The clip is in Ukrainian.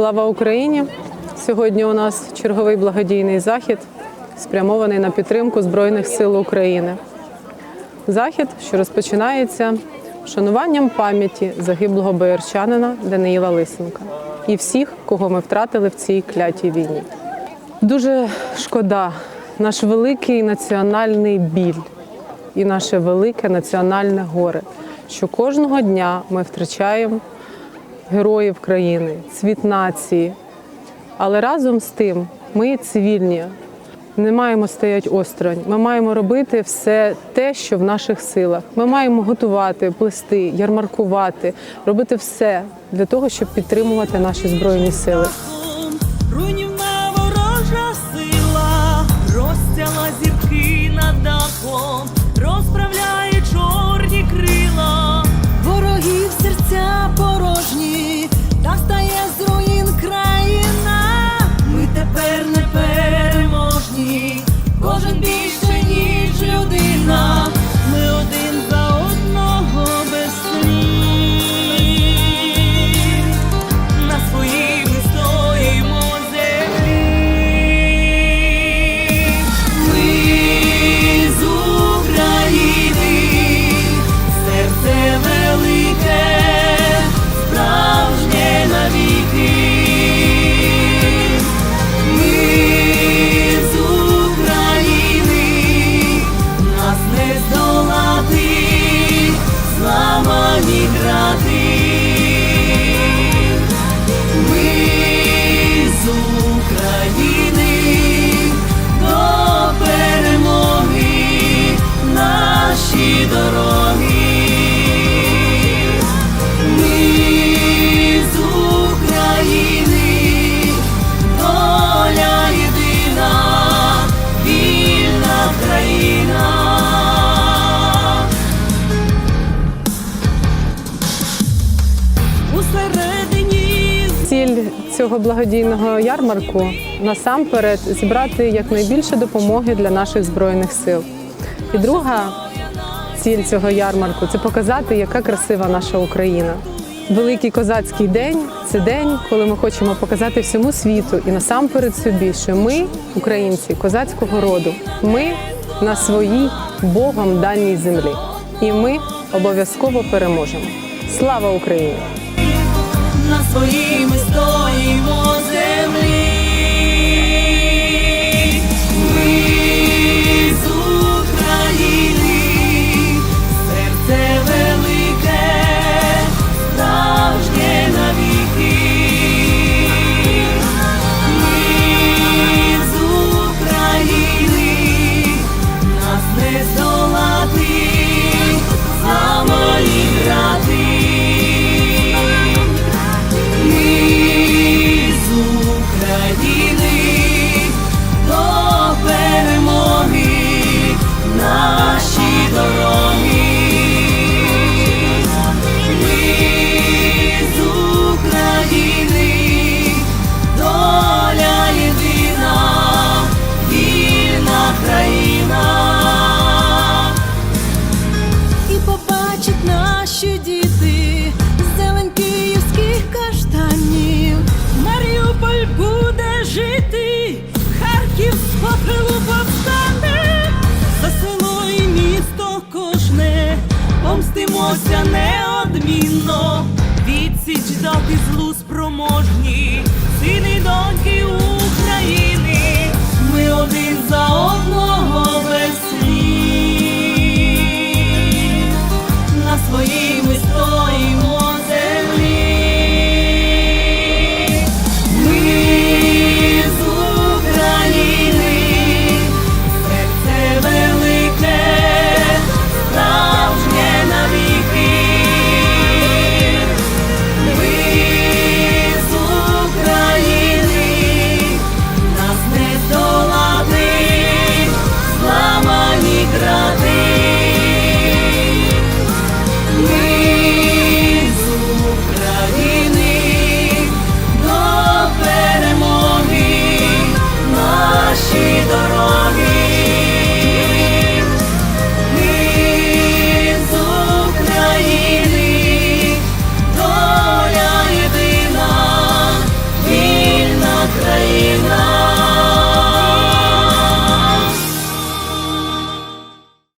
Слава Україні! Сьогодні у нас черговий благодійний захід, спрямований на підтримку Збройних сил України. Захід, що розпочинається вшануванням пам'яті загиблого боярчанина Даниїла Лисенка і всіх, кого ми втратили в цій клятій війні. Дуже шкода, наш великий національний біль і наше велике національне горе, що кожного дня ми втрачаємо героїв країни, цвіт нації. Але разом з тим ми цивільні. Не маємо стояти осторонь. Ми маємо робити все те, що в наших силах. Ми маємо готувати, плести, ярмаркувати, робити все для того, щоб підтримувати наші збройні сили. Цього благодійного ярмарку насамперед зібрати якнайбільше допомоги для наших збройних сил. І друга ціль цього ярмарку це показати, яка красива наша Україна. Великий козацький день це день, коли ми хочемо показати всьому світу і насамперед собі, що ми, українці козацького роду, ми на своїй Богом даній землі. І ми обов'язково переможемо. Слава Україні! На своїй ми стоїмо Харків з попелу село і місто кожне, помстимося неодмінно, відсіч дати злу спроможні,